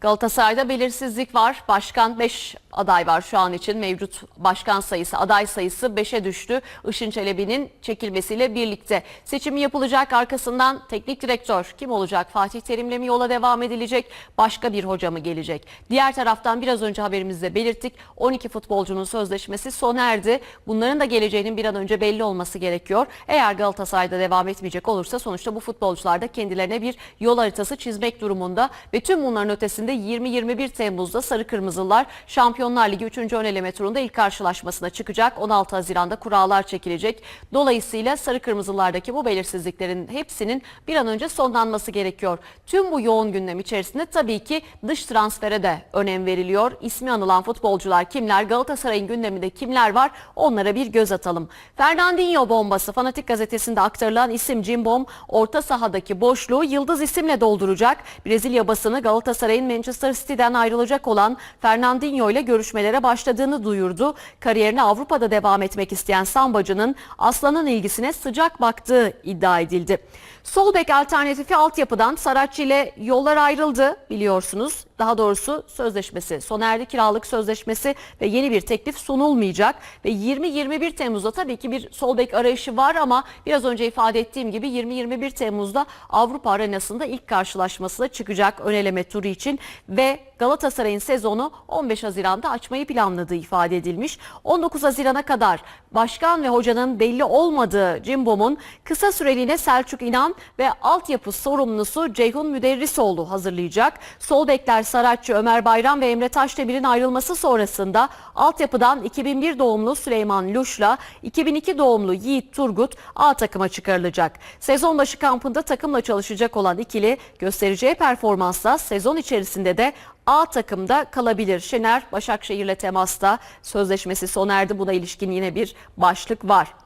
Galatasaray'da belirsizlik var. Başkan 5 aday var şu an için. Mevcut başkan sayısı, aday sayısı 5'e düştü. Işın Çelebi'nin çekilmesiyle birlikte. Seçim yapılacak arkasından teknik direktör kim olacak? Fatih Terim'le mi yola devam edilecek? Başka bir hoca mı gelecek? Diğer taraftan biraz önce haberimizde belirttik. 12 futbolcunun sözleşmesi sona erdi. Bunların da geleceğinin bir an önce belli olması gerekiyor. Eğer Galatasaray'da devam etmeyecek olursa sonuçta bu futbolcular da kendilerine bir yol haritası çizmek durumunda ve tüm bunların ötesinde 20-21 Temmuz'da Sarı Kırmızılar Şampiyonlar Ligi 3. ön eleme turunda ilk karşılaşmasına çıkacak. 16 Haziran'da kurallar çekilecek. Dolayısıyla Sarı Kırmızılardaki bu belirsizliklerin hepsinin bir an önce sonlanması gerekiyor. Tüm bu yoğun gündem içerisinde tabii ki dış transfere de önem veriliyor. İsmi anılan futbolcular kimler? Galatasaray'ın gündeminde kimler var? Onlara bir göz atalım. Fernandinho bombası Fanatik gazetesinde aktarılan isim Cimbom orta sahadaki boşluğu yıldız isimle dolduracak. Brezilya basını Galatasaray'ın Manchester City'den ayrılacak olan Fernandinho ile görüşmelere başladığını duyurdu. Kariyerine Avrupa'da devam etmek isteyen Sambacı'nın Aslan'ın ilgisine sıcak baktığı iddia edildi. Sol bek alternatifi altyapıdan Saratçı ile yollar ayrıldı biliyorsunuz. Daha doğrusu sözleşmesi sona kiralık sözleşmesi ve yeni bir teklif sunulmayacak. Ve 20-21 Temmuz'da tabii ki bir sol bek arayışı var ama biraz önce ifade ettiğim gibi 20-21 Temmuz'da Avrupa arenasında ilk karşılaşması da çıkacak ön eleme turu için ve Galatasaray'ın sezonu 15 Haziran'da açmayı planladığı ifade edilmiş. 19 Haziran'a kadar başkan ve hocanın belli olmadığı Cimbom'un kısa süreliğine Selçuk İnan ve altyapı sorumlusu Ceyhun Müderrisoğlu hazırlayacak. Sol bekler Saratçı, Ömer Bayram ve Emre Taşdemir'in ayrılması sonrasında altyapıdan 2001 doğumlu Süleyman Luş'la 2002 doğumlu Yiğit Turgut A takıma çıkarılacak. Sezon başı kampında takımla çalışacak olan ikili göstereceği performansla sezon içerisinde de A takımda kalabilir. Şener Başakşehir'le temasta sözleşmesi sona erdi. Buna ilişkin yine bir başlık var.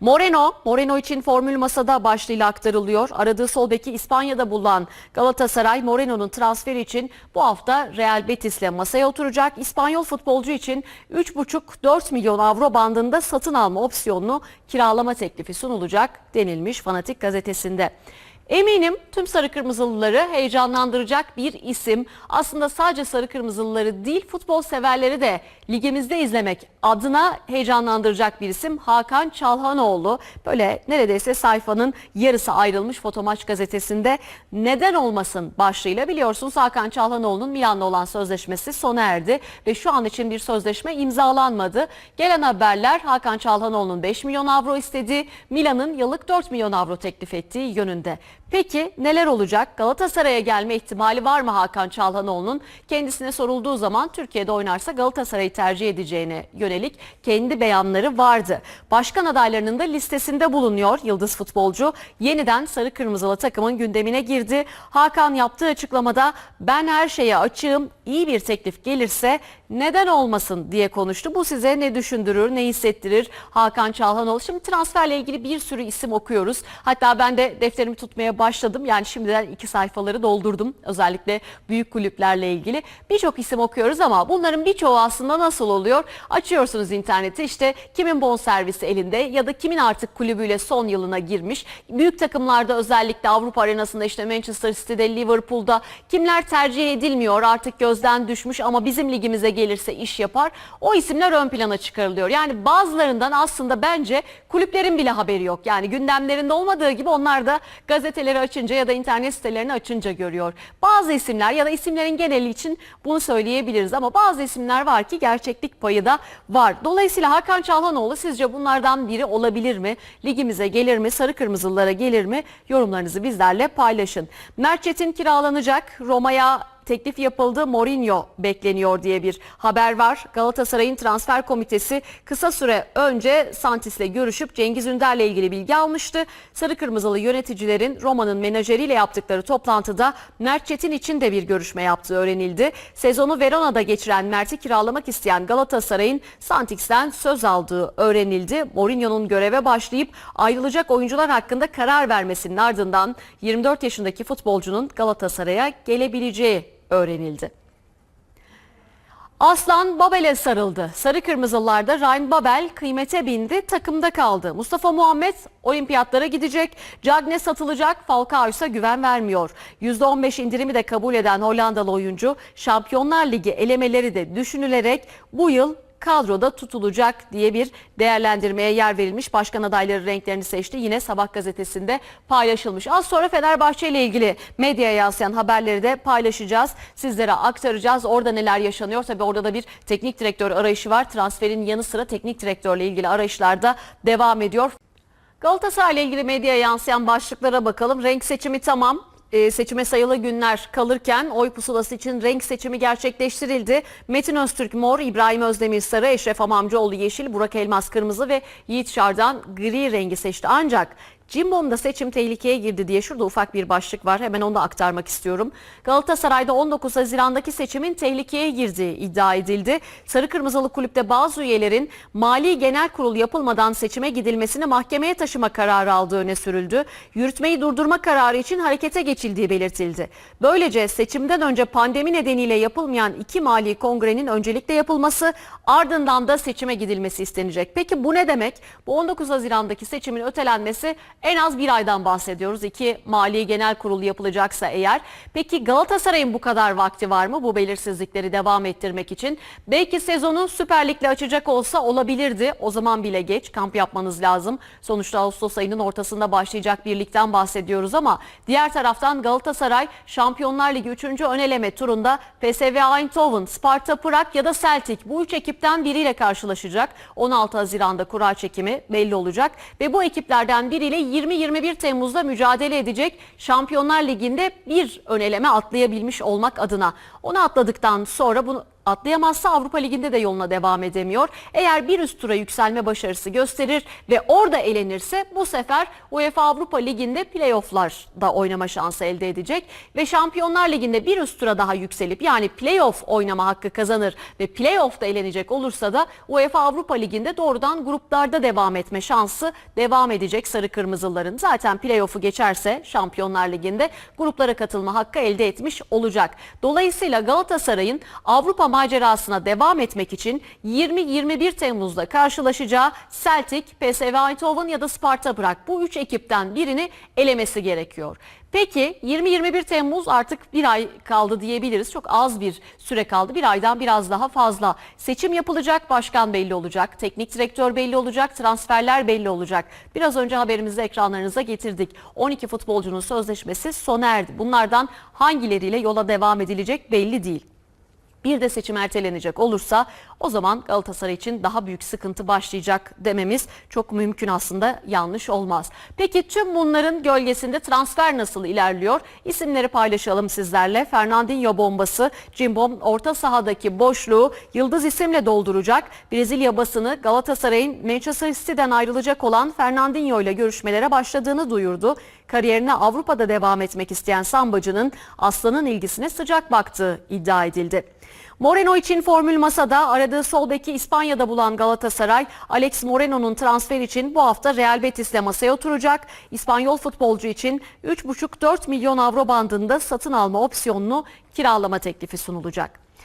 Moreno, Moreno için formül masada başlığıyla aktarılıyor. Aradığı sol beki İspanya'da bulunan Galatasaray, Moreno'nun transferi için bu hafta Real Betis'le masaya oturacak. İspanyol futbolcu için 3,5-4 milyon avro bandında satın alma opsiyonlu kiralama teklifi sunulacak denilmiş Fanatik gazetesinde. Eminim tüm sarı kırmızılıları heyecanlandıracak bir isim. Aslında sadece sarı kırmızılıları değil futbol severleri de ligimizde izlemek adına heyecanlandıracak bir isim Hakan Çalhanoğlu. Böyle neredeyse sayfanın yarısı ayrılmış Fotomaç gazetesinde neden olmasın başlığıyla biliyorsunuz Hakan Çalhanoğlu'nun Milan'la olan sözleşmesi sona erdi ve şu an için bir sözleşme imzalanmadı. Gelen haberler Hakan Çalhanoğlu'nun 5 milyon avro istediği, Milan'ın yıllık 4 milyon avro teklif ettiği yönünde. Peki neler olacak? Galatasaray'a gelme ihtimali var mı Hakan Çalhanoğlu'nun? Kendisine sorulduğu zaman Türkiye'de oynarsa Galatasaray'ı tercih edeceğine yönelik kendi beyanları vardı. Başkan adaylarının da listesinde bulunuyor Yıldız futbolcu. Yeniden sarı kırmızılı takımın gündemine girdi. Hakan yaptığı açıklamada ben her şeye açığım, iyi bir teklif gelirse neden olmasın diye konuştu. Bu size ne düşündürür, ne hissettirir Hakan Çalhanoğlu? Şimdi transferle ilgili bir sürü isim okuyoruz. Hatta ben de defterimi tutmaya başladım. Yani şimdiden iki sayfaları doldurdum. Özellikle büyük kulüplerle ilgili. Birçok isim okuyoruz ama bunların birçoğu aslında nasıl oluyor? Açıyorsunuz interneti işte kimin bonservisi elinde ya da kimin artık kulübüyle son yılına girmiş. Büyük takımlarda özellikle Avrupa arenasında işte Manchester City'de, Liverpool'da kimler tercih edilmiyor artık gözden düşmüş ama bizim ligimize gelirse iş yapar. O isimler ön plana çıkarılıyor. Yani bazılarından aslında bence kulüplerin bile haberi yok. Yani gündemlerinde olmadığı gibi onlar da gazeteleri açınca ya da internet sitelerini açınca görüyor. Bazı isimler ya da isimlerin geneli için bunu söyleyebiliriz ama bazı isimler var ki gerçeklik payı da var. Dolayısıyla Hakan Çalhanoğlu sizce bunlardan biri olabilir mi? Ligimize gelir mi? Sarı kırmızılara gelir mi? Yorumlarınızı bizlerle paylaşın. Mert Çetin kiralanacak. Roma'ya teklif yapıldı. Mourinho bekleniyor diye bir haber var. Galatasaray'ın transfer komitesi kısa süre önce Santis'le görüşüp Cengiz Ünder'le ilgili bilgi almıştı. Sarı Kırmızılı yöneticilerin Roma'nın menajeriyle yaptıkları toplantıda Mert Çetin için de bir görüşme yaptığı öğrenildi. Sezonu Verona'da geçiren Mert'i kiralamak isteyen Galatasaray'ın Santis'ten söz aldığı öğrenildi. Mourinho'nun göreve başlayıp ayrılacak oyuncular hakkında karar vermesinin ardından 24 yaşındaki futbolcunun Galatasaray'a gelebileceği öğrenildi. Aslan Babel'e sarıldı. Sarı Kırmızılılarda Ryan Babel kıymete bindi, takımda kaldı. Mustafa Muhammed olimpiyatlara gidecek, Cagne satılacak, Falcao ise güven vermiyor. %15 indirimi de kabul eden Hollandalı oyuncu Şampiyonlar Ligi elemeleri de düşünülerek bu yıl kadroda tutulacak diye bir değerlendirmeye yer verilmiş. Başkan adayları renklerini seçti. Yine Sabah gazetesinde paylaşılmış. Az sonra Fenerbahçe ile ilgili medyaya yansıyan haberleri de paylaşacağız. Sizlere aktaracağız. Orada neler yaşanıyor? Tabii orada da bir teknik direktör arayışı var. Transferin yanı sıra teknik direktörle ilgili arayışlar da devam ediyor. Galatasaray ile ilgili medyaya yansıyan başlıklara bakalım. Renk seçimi tamam. Ee, seçime sayılı günler kalırken oy pusulası için renk seçimi gerçekleştirildi. Metin Öztürk mor, İbrahim Özdemir sarı, Eşref Hamamcıoğlu yeşil, Burak Elmas kırmızı ve Yiğit Şardan gri rengi seçti. Ancak Cimbom'da seçim tehlikeye girdi diye şurada ufak bir başlık var. Hemen onu da aktarmak istiyorum. Galatasaray'da 19 Haziran'daki seçimin tehlikeye girdiği iddia edildi. Sarı Kırmızılı Kulüpte bazı üyelerin Mali Genel Kurul yapılmadan seçime gidilmesini mahkemeye taşıma kararı aldığı öne sürüldü. Yürütmeyi durdurma kararı için harekete geçildiği belirtildi. Böylece seçimden önce pandemi nedeniyle yapılmayan iki mali kongrenin öncelikle yapılması ardından da seçime gidilmesi istenecek. Peki bu ne demek? Bu 19 Haziran'daki seçimin ötelenmesi en az bir aydan bahsediyoruz. İki Mali Genel Kurulu yapılacaksa eğer. Peki Galatasaray'ın bu kadar vakti var mı bu belirsizlikleri devam ettirmek için? Belki sezonu Süper Lig'le açacak olsa olabilirdi. O zaman bile geç. Kamp yapmanız lazım. Sonuçta Ağustos ayının ortasında başlayacak bir ligden bahsediyoruz ama diğer taraftan Galatasaray Şampiyonlar Ligi 3. öneleme turunda PSV Eindhoven, Sparta Prag ya da Celtic bu üç ekipten biriyle karşılaşacak. 16 Haziran'da kura çekimi belli olacak ve bu ekiplerden biriyle 20-21 Temmuz'da mücadele edecek Şampiyonlar Ligi'nde bir öneleme atlayabilmiş olmak adına. Onu atladıktan sonra bunu atlayamazsa Avrupa Ligi'nde de yoluna devam edemiyor. Eğer bir üst tura yükselme başarısı gösterir ve orada elenirse bu sefer UEFA Avrupa Ligi'nde playoff'larda oynama şansı elde edecek ve Şampiyonlar Ligi'nde bir üst tura daha yükselip yani playoff oynama hakkı kazanır ve playoff'ta elenecek olursa da UEFA Avrupa Ligi'nde doğrudan gruplarda devam etme şansı devam edecek sarı kırmızıların. Zaten playoff'u geçerse Şampiyonlar Ligi'nde gruplara katılma hakkı elde etmiş olacak. Dolayısıyla Galatasaray'ın Avrupa macerasına devam etmek için 20-21 Temmuz'da karşılaşacağı Celtic, PSV Eindhoven ya da Sparta Prag bu üç ekipten birini elemesi gerekiyor. Peki 20-21 Temmuz artık bir ay kaldı diyebiliriz. Çok az bir süre kaldı. Bir aydan biraz daha fazla. Seçim yapılacak, başkan belli olacak, teknik direktör belli olacak, transferler belli olacak. Biraz önce haberimizi ekranlarınıza getirdik. 12 futbolcunun sözleşmesi sona erdi. Bunlardan hangileriyle yola devam edilecek belli değil. Bir de seçim ertelenecek olursa o zaman Galatasaray için daha büyük sıkıntı başlayacak dememiz çok mümkün aslında yanlış olmaz. Peki tüm bunların gölgesinde transfer nasıl ilerliyor? İsimleri paylaşalım sizlerle. Fernandinho bombası Cimbom orta sahadaki boşluğu yıldız isimle dolduracak. Brezilya basını Galatasaray'ın Manchester City'den ayrılacak olan Fernandinho ile görüşmelere başladığını duyurdu. Kariyerine Avrupa'da devam etmek isteyen Sambacı'nın Aslan'ın ilgisine sıcak baktığı iddia edildi. Moreno için formül masada aradığı sol beki İspanya'da bulan Galatasaray, Alex Moreno'nun transfer için bu hafta Real Betis'le masaya oturacak. İspanyol futbolcu için 3,5-4 milyon avro bandında satın alma opsiyonunu kiralama teklifi sunulacak.